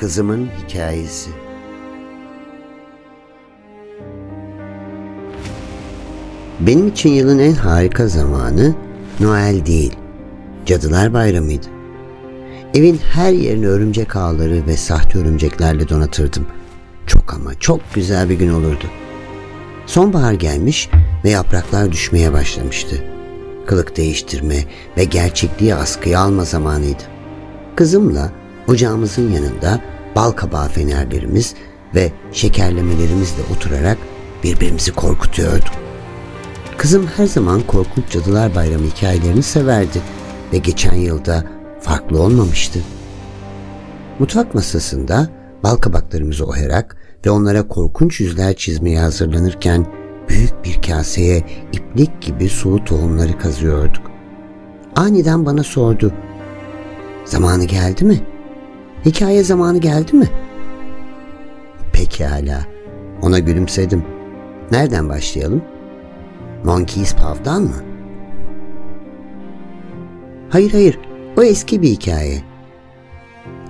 Kızımın hikayesi. Benim için yılın en harika zamanı Noel değil, Cadılar Bayramı'ydı. Evin her yerini örümcek ağları ve sahte örümceklerle donatırdım. Çok ama çok güzel bir gün olurdu. Sonbahar gelmiş ve yapraklar düşmeye başlamıştı. Kılık değiştirme ve gerçekliği askıya alma zamanıydı. Kızımla ocağımızın yanında bal kabağı fenerlerimiz ve şekerlemelerimizle oturarak birbirimizi korkutuyorduk. Kızım her zaman korkunç cadılar bayramı hikayelerini severdi ve geçen yılda farklı olmamıştı. Mutfak masasında bal kabaklarımızı oyarak ve onlara korkunç yüzler çizmeye hazırlanırken büyük bir kaseye iplik gibi sulu tohumları kazıyorduk. Aniden bana sordu. Zamanı geldi mi? Hikaye zamanı geldi mi? Pekala. Ona gülümsedim. Nereden başlayalım? Monkey's Paw'dan mı? Hayır hayır, o eski bir hikaye.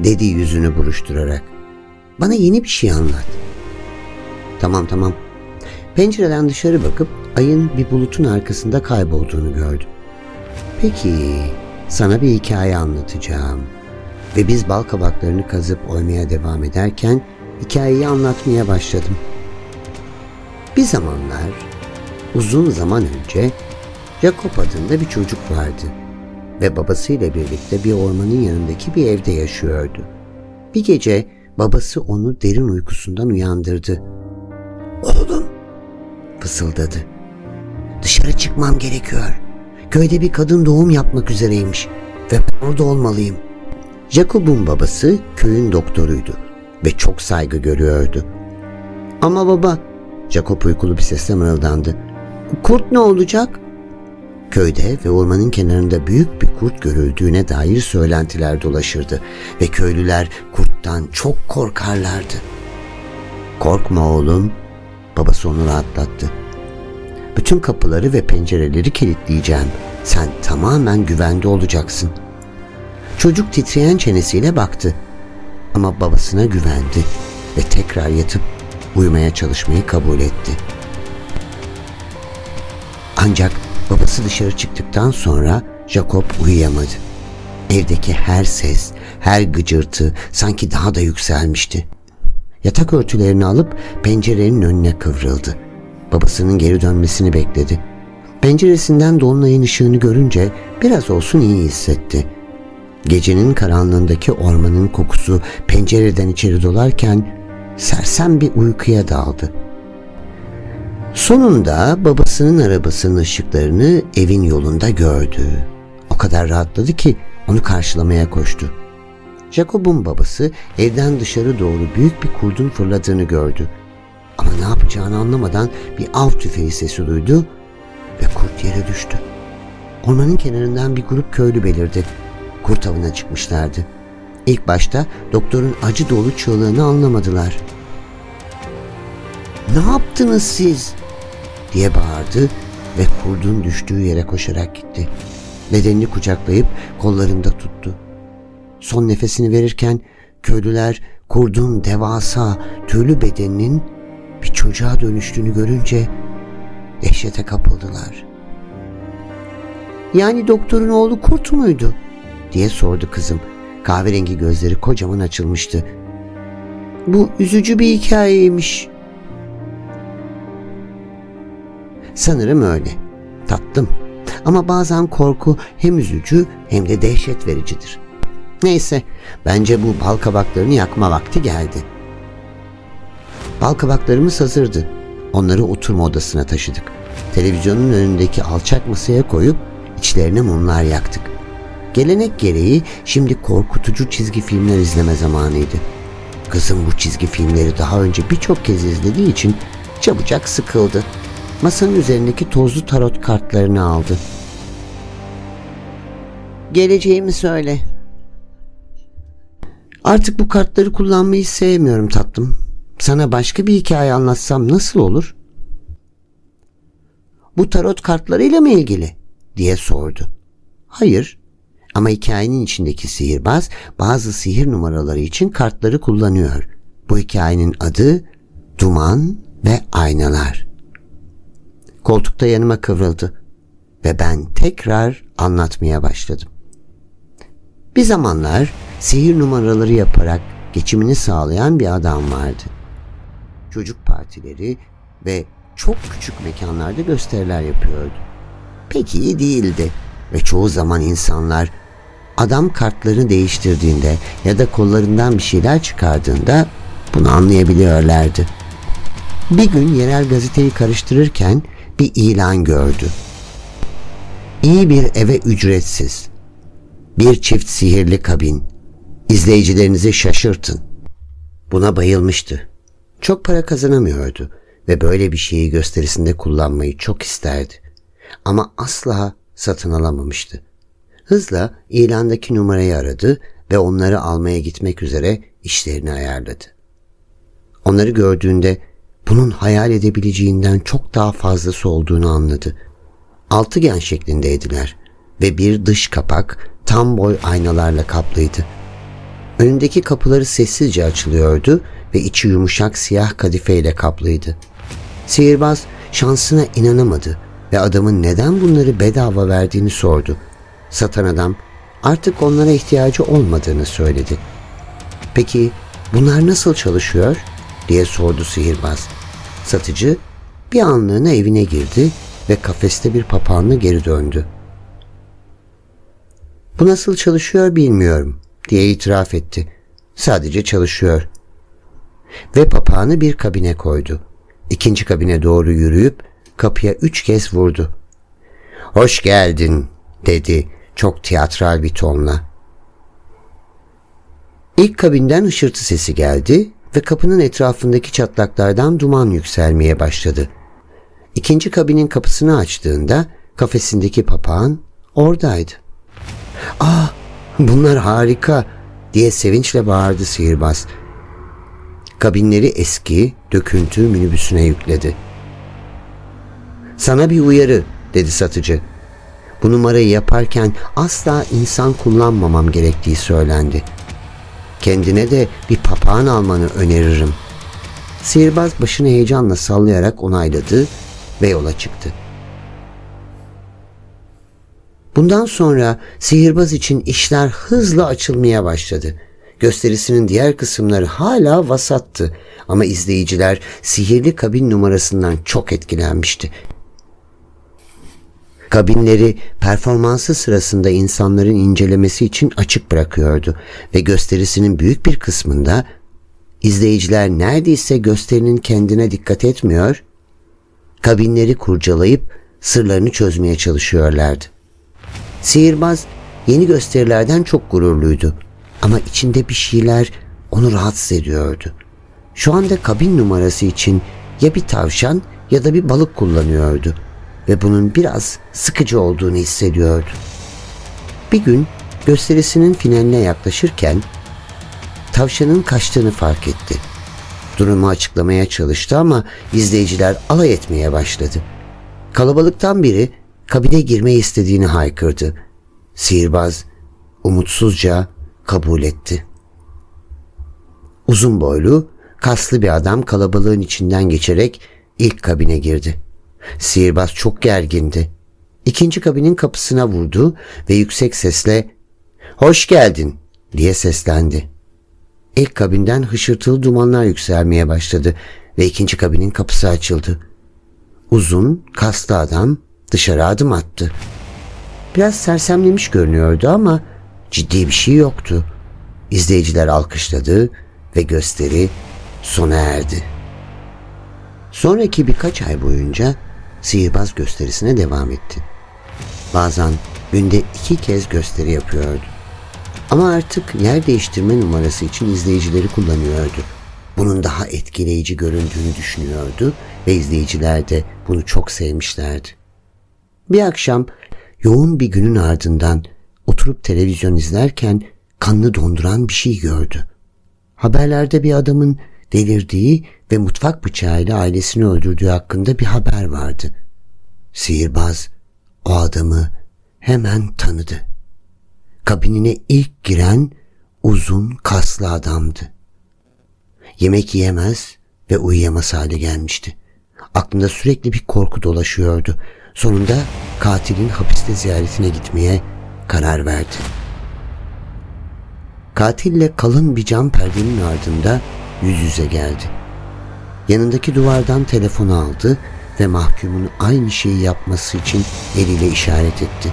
Dedi yüzünü buruşturarak. Bana yeni bir şey anlat. Tamam tamam. Pencereden dışarı bakıp ayın bir bulutun arkasında kaybolduğunu gördüm. Peki, sana bir hikaye anlatacağım. Ve biz bal kabaklarını kazıp oymaya devam ederken hikayeyi anlatmaya başladım. Bir zamanlar, uzun zaman önce Jacob adında bir çocuk vardı ve babasıyla birlikte bir ormanın yanındaki bir evde yaşıyordu. Bir gece babası onu derin uykusundan uyandırdı. Oğlum, fısıldadı. Dışarı çıkmam gerekiyor. Köyde bir kadın doğum yapmak üzereymiş ve orada olmalıyım. Jacob'un babası köyün doktoruydu ve çok saygı görüyordu. Ama baba, Jacob uykulu bir sesle mırıldandı. Kurt ne olacak? Köyde ve ormanın kenarında büyük bir kurt görüldüğüne dair söylentiler dolaşırdı ve köylüler kurttan çok korkarlardı. Korkma oğlum, babası onu rahatlattı. Bütün kapıları ve pencereleri kilitleyeceğim. Sen tamamen güvende olacaksın. Çocuk titreyen çenesiyle baktı. Ama babasına güvendi ve tekrar yatıp uyumaya çalışmayı kabul etti. Ancak babası dışarı çıktıktan sonra Jacob uyuyamadı. Evdeki her ses, her gıcırtı sanki daha da yükselmişti. Yatak örtülerini alıp pencerenin önüne kıvrıldı. Babasının geri dönmesini bekledi. Penceresinden dolunayın ışığını görünce biraz olsun iyi hissetti. Gecenin karanlığındaki ormanın kokusu pencereden içeri dolarken sersem bir uykuya daldı. Sonunda babasının arabasının ışıklarını evin yolunda gördü. O kadar rahatladı ki onu karşılamaya koştu. Jacob'un babası evden dışarı doğru büyük bir kurdun fırladığını gördü. Ama ne yapacağını anlamadan bir av tüfeği sesi duydu ve kurt yere düştü. Ormanın kenarından bir grup köylü belirdi. Kurt avına çıkmışlardı. İlk başta doktorun acı dolu çığlığını anlamadılar. Ne yaptınız siz? diye bağırdı ve kurdun düştüğü yere koşarak gitti. Bedenini kucaklayıp kollarında tuttu. Son nefesini verirken köylüler kurdun devasa tüylü bedeninin bir çocuğa dönüştüğünü görünce dehşete kapıldılar. Yani doktorun oğlu kurt muydu? Diye sordu kızım. Kahverengi gözleri kocaman açılmıştı. Bu üzücü bir hikayeymiş. Sanırım öyle. Tatlım. Ama bazen korku hem üzücü hem de dehşet vericidir. Neyse, bence bu bal kabaklarını yakma vakti geldi. Bal kabaklarımız hazırdı. Onları oturma odasına taşıdık. Televizyonun önündeki alçak masaya koyup içlerine mumlar yaktık. Gelenek gereği şimdi korkutucu çizgi filmler izleme zamanıydı. Kızım bu çizgi filmleri daha önce birçok kez izlediği için çabucak sıkıldı. Masanın üzerindeki tozlu tarot kartlarını aldı. Geleceğimi söyle. Artık bu kartları kullanmayı sevmiyorum tatlım. Sana başka bir hikaye anlatsam nasıl olur? Bu tarot kartlarıyla mı ilgili? diye sordu. Hayır Ama hikayenin içindeki sihirbaz bazı sihir numaraları için kartları kullanıyor. Bu hikayenin adı Duman ve Aynalar. Koltukta yanıma kıvrıldı ve ben tekrar anlatmaya başladım. Bir zamanlar sihir numaraları yaparak geçimini sağlayan bir adam vardı. Çocuk partileri ve çok küçük mekanlarda gösteriler yapıyordu. Pek iyi değildi ve çoğu zaman insanlar adam kartlarını değiştirdiğinde ya da kollarından bir şeyler çıkardığında bunu anlayabiliyorlardı. Bir gün yerel gazeteyi karıştırırken bir ilan gördü. İyi bir eve ücretsiz. Bir çift sihirli kabin. İzleyicilerinizi şaşırtın. Buna bayılmıştı. Çok para kazanamıyordu ve böyle bir şeyi gösterisinde kullanmayı çok isterdi. Ama asla satın alamamıştı. Hızla ilandaki numarayı aradı ve onları almaya gitmek üzere işlerini ayarladı. Onları gördüğünde bunun hayal edebileceğinden çok daha fazlası olduğunu anladı. Altıgen şeklindeydiler ve bir dış kapak tam boy aynalarla kaplıydı. Önündeki kapıları sessizce açılıyordu ve içi yumuşak siyah kadifeyle kaplıydı. Sihirbaz şansına inanamadı ve adamın neden bunları bedava verdiğini sordu. Satan adam artık onlara ihtiyacı olmadığını söyledi. Peki bunlar nasıl çalışıyor? diye sordu sihirbaz. Satıcı bir anlığına evine girdi ve kafeste bir papağanla geri döndü. Bu nasıl çalışıyor bilmiyorum diye itiraf etti. Sadece çalışıyor. Ve papağanı bir kabine koydu. İkinci kabine doğru yürüyüp kapıya üç kez vurdu. Hoş geldin dedi çok tiyatral bir tonla. İlk kabinden hışırtı sesi geldi ve kapının etrafındaki çatlaklardan duman yükselmeye başladı. İkinci kabinin kapısını açtığında kafesindeki papağan oradaydı. ''Ah bunlar harika!'' diye sevinçle bağırdı sihirbaz. Kabinleri eski, döküntü minibüsüne yükledi. ''Sana bir uyarı'' dedi satıcı. Bu numarayı yaparken asla insan kullanmamam gerektiği söylendi. Kendine de bir papağan almanı öneririm. Sihirbaz başını heyecanla sallayarak onayladı ve yola çıktı. Bundan sonra sihirbaz için işler hızla açılmaya başladı. Gösterisinin diğer kısımları hala vasattı ama izleyiciler sihirli kabin numarasından çok etkilenmişti. Kabinleri performansı sırasında insanların incelemesi için açık bırakıyordu ve gösterisinin büyük bir kısmında izleyiciler neredeyse gösterinin kendine dikkat etmiyor, kabinleri kurcalayıp sırlarını çözmeye çalışıyorlardı. Sihirbaz yeni gösterilerden çok gururluydu ama içinde bir şeyler onu rahatsız ediyordu. Şu anda kabin numarası için ya bir tavşan ya da bir balık kullanıyordu ve bunun biraz sıkıcı olduğunu hissediyordu. Bir gün gösterisinin finaline yaklaşırken tavşanın kaçtığını fark etti. Durumu açıklamaya çalıştı ama izleyiciler alay etmeye başladı. Kalabalıktan biri kabine girmeyi istediğini haykırdı. Sihirbaz umutsuzca kabul etti. Uzun boylu, kaslı bir adam kalabalığın içinden geçerek ilk kabine girdi. Sihirbaz çok gergindi. İkinci kabinin kapısına vurdu ve yüksek sesle ''Hoş geldin'' diye seslendi. İlk kabinden hışırtılı dumanlar yükselmeye başladı ve ikinci kabinin kapısı açıldı. Uzun, kaslı adam dışarı adım attı. Biraz sersemlemiş görünüyordu ama ciddi bir şey yoktu. İzleyiciler alkışladı ve gösteri sona erdi. Sonraki birkaç ay boyunca sihirbaz gösterisine devam etti. Bazen günde iki kez gösteri yapıyordu. Ama artık yer değiştirme numarası için izleyicileri kullanıyordu. Bunun daha etkileyici göründüğünü düşünüyordu ve izleyiciler de bunu çok sevmişlerdi. Bir akşam yoğun bir günün ardından oturup televizyon izlerken kanını donduran bir şey gördü. Haberlerde bir adamın delirdiği ve mutfak bıçağıyla ailesini öldürdüğü hakkında bir haber vardı. Sihirbaz o adamı hemen tanıdı. kabinine ilk giren uzun kaslı adamdı. Yemek yiyemez ve uyuyamaz hale gelmişti. Aklında sürekli bir korku dolaşıyordu. Sonunda katilin hapiste ziyaretine gitmeye karar verdi. Katille kalın bir cam perdenin ardında yüz yüze geldi. Yanındaki duvardan telefonu aldı ve mahkumun aynı şeyi yapması için eliyle işaret etti.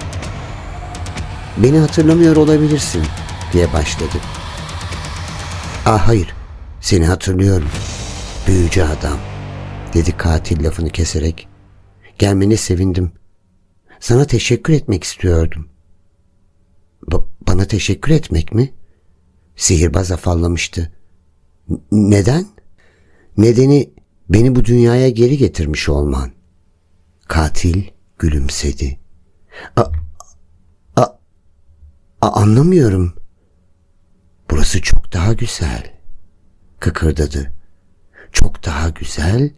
Beni hatırlamıyor olabilirsin diye başladı. Ah hayır, seni hatırlıyorum. Büyücü adam, dedi katil lafını keserek. Gelmene sevindim. Sana teşekkür etmek istiyordum. Ba- bana teşekkür etmek mi? Sihirbaz afallamıştı. N- neden? Nedeni beni bu dünyaya geri getirmiş olman. Katil gülümsedi. A, a, a, anlamıyorum. Burası çok daha güzel. Kıkırdadı. Çok daha güzel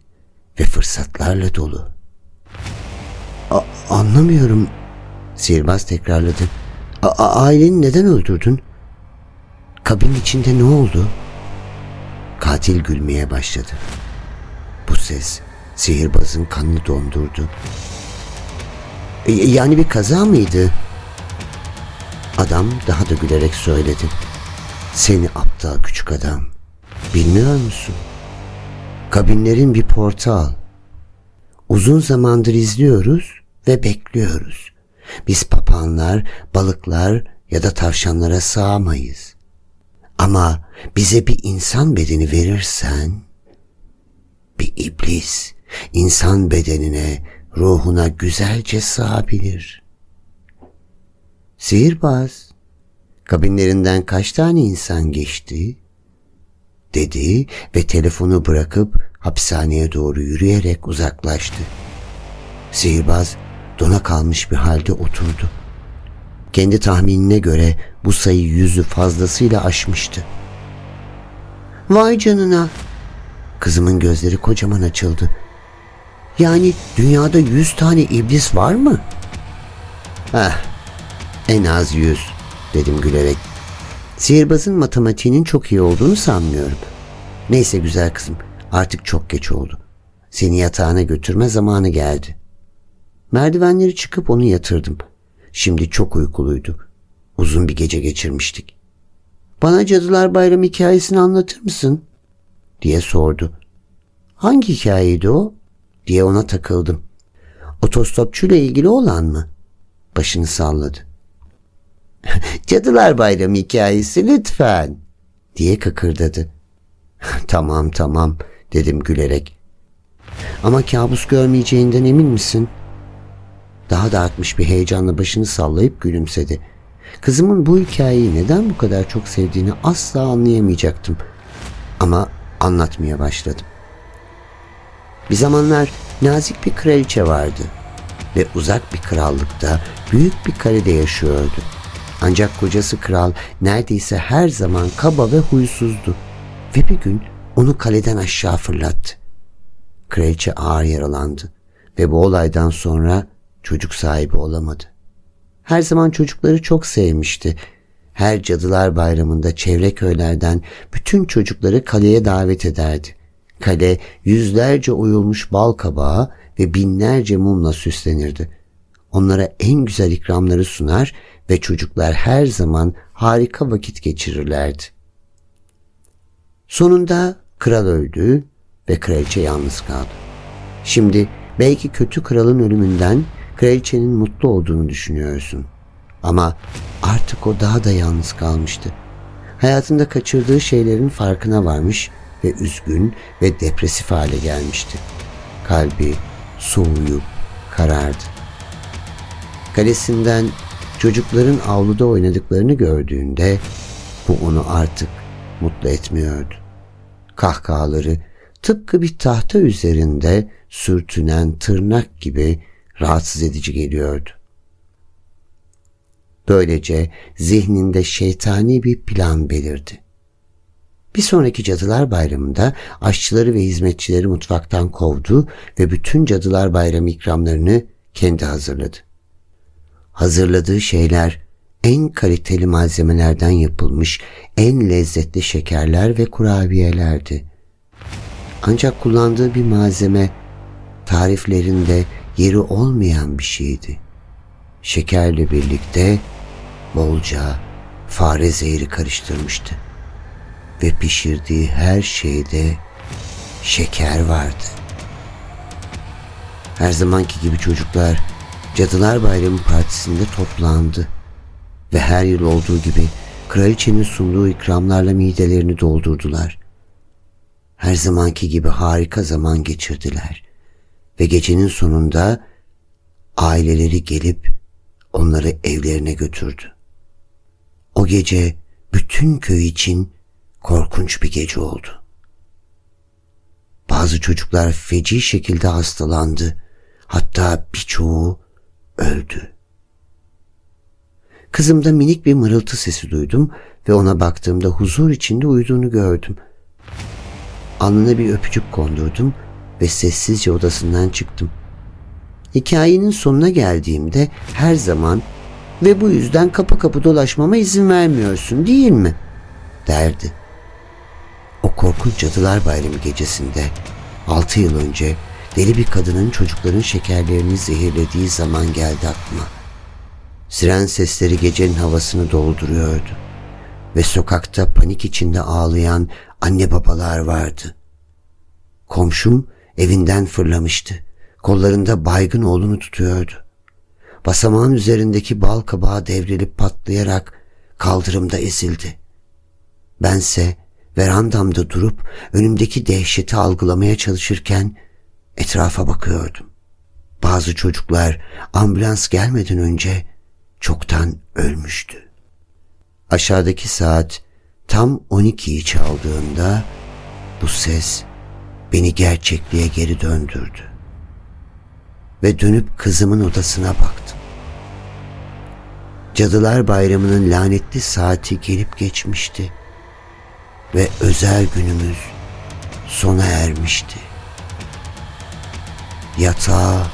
ve fırsatlarla dolu. A, anlamıyorum. Sihirbaz tekrarladı. A, a, aileni neden öldürdün? Kabin içinde ne oldu? Katil gülmeye başladı. Bu ses sihirbazın kanını dondurdu. E, yani bir kaza mıydı? Adam daha da gülerek söyledi. Seni aptal küçük adam. Bilmiyor musun? Kabinlerin bir portal. Uzun zamandır izliyoruz ve bekliyoruz. Biz papağanlar, balıklar ya da tavşanlara sığamayız. Ama bize bir insan bedeni verirsen bir iblis insan bedenine, ruhuna güzelce sığabilir. Sihirbaz, kabinlerinden kaç tane insan geçti? Dedi ve telefonu bırakıp hapishaneye doğru yürüyerek uzaklaştı. Sihirbaz dona kalmış bir halde oturdu. Kendi tahminine göre bu sayı yüzü fazlasıyla aşmıştı. Vay canına! Kızımın gözleri kocaman açıldı. Yani dünyada yüz tane iblis var mı? Ah, en az yüz dedim gülerek. Sihirbazın matematiğinin çok iyi olduğunu sanmıyorum. Neyse güzel kızım artık çok geç oldu. Seni yatağına götürme zamanı geldi. Merdivenleri çıkıp onu yatırdım. Şimdi çok uykuluydu. Uzun bir gece geçirmiştik. Bana Cadılar Bayramı hikayesini anlatır mısın? diye sordu. Hangi hikayeydi o? diye ona takıldım. Otostopçuyla ilgili olan mı? Başını salladı. Cadılar Bayramı hikayesi lütfen diye kıkırdadı. tamam tamam dedim gülerek. Ama kabus görmeyeceğinden emin misin? Daha da artmış bir heyecanla başını sallayıp gülümsedi. Kızımın bu hikayeyi neden bu kadar çok sevdiğini asla anlayamayacaktım. Ama anlatmaya başladım. Bir zamanlar nazik bir kraliçe vardı ve uzak bir krallıkta büyük bir kalede yaşıyordu. Ancak kocası kral neredeyse her zaman kaba ve huysuzdu ve bir gün onu kaleden aşağı fırlattı. Kraliçe ağır yaralandı ve bu olaydan sonra çocuk sahibi olamadı. Her zaman çocukları çok sevmişti. Her cadılar bayramında çevre köylerden bütün çocukları kaleye davet ederdi. Kale yüzlerce oyulmuş bal kabağı ve binlerce mumla süslenirdi. Onlara en güzel ikramları sunar ve çocuklar her zaman harika vakit geçirirlerdi. Sonunda kral öldü ve kraliçe yalnız kaldı. Şimdi belki kötü kralın ölümünden kraliçenin mutlu olduğunu düşünüyorsun. Ama artık o daha da yalnız kalmıştı. Hayatında kaçırdığı şeylerin farkına varmış ve üzgün ve depresif hale gelmişti. Kalbi soğuyup karardı. Kalesinden çocukların avluda oynadıklarını gördüğünde bu onu artık mutlu etmiyordu. Kahkahaları tıpkı bir tahta üzerinde sürtünen tırnak gibi rahatsız edici geliyordu. Böylece zihninde şeytani bir plan belirdi. Bir sonraki Cadılar Bayramı'nda aşçıları ve hizmetçileri mutfaktan kovdu ve bütün Cadılar Bayramı ikramlarını kendi hazırladı. Hazırladığı şeyler en kaliteli malzemelerden yapılmış en lezzetli şekerler ve kurabiyelerdi. Ancak kullandığı bir malzeme tariflerinde yeri olmayan bir şeydi. Şekerle birlikte bolca fare zehri karıştırmıştı. Ve pişirdiği her şeyde şeker vardı. Her zamanki gibi çocuklar Cadılar Bayramı partisinde toplandı ve her yıl olduğu gibi kraliçenin sunduğu ikramlarla midelerini doldurdular. Her zamanki gibi harika zaman geçirdiler ve gecenin sonunda aileleri gelip onları evlerine götürdü. O gece bütün köy için korkunç bir gece oldu. Bazı çocuklar feci şekilde hastalandı. Hatta birçoğu öldü. Kızımda minik bir mırıltı sesi duydum ve ona baktığımda huzur içinde uyuduğunu gördüm. Alnına bir öpücük kondurdum ve sessizce odasından çıktım. Hikayenin sonuna geldiğimde her zaman ve bu yüzden kapı kapı dolaşmama izin vermiyorsun değil mi? derdi. O korkunç Cadılar Bayramı gecesinde 6 yıl önce deli bir kadının çocukların şekerlerini zehirlediği zaman geldi aklıma. Siren sesleri gecenin havasını dolduruyordu ve sokakta panik içinde ağlayan anne babalar vardı. Komşum evinden fırlamıştı. Kollarında baygın oğlunu tutuyordu. Basamağın üzerindeki bal kabağı devrilip patlayarak kaldırımda ezildi. Bense verandamda durup önümdeki dehşeti algılamaya çalışırken etrafa bakıyordum. Bazı çocuklar ambulans gelmeden önce çoktan ölmüştü. Aşağıdaki saat tam 12'yi çaldığında bu ses beni gerçekliğe geri döndürdü. Ve dönüp kızımın odasına baktım. Cadılar Bayramı'nın lanetli saati gelip geçmişti ve özel günümüz sona ermişti. Yatağa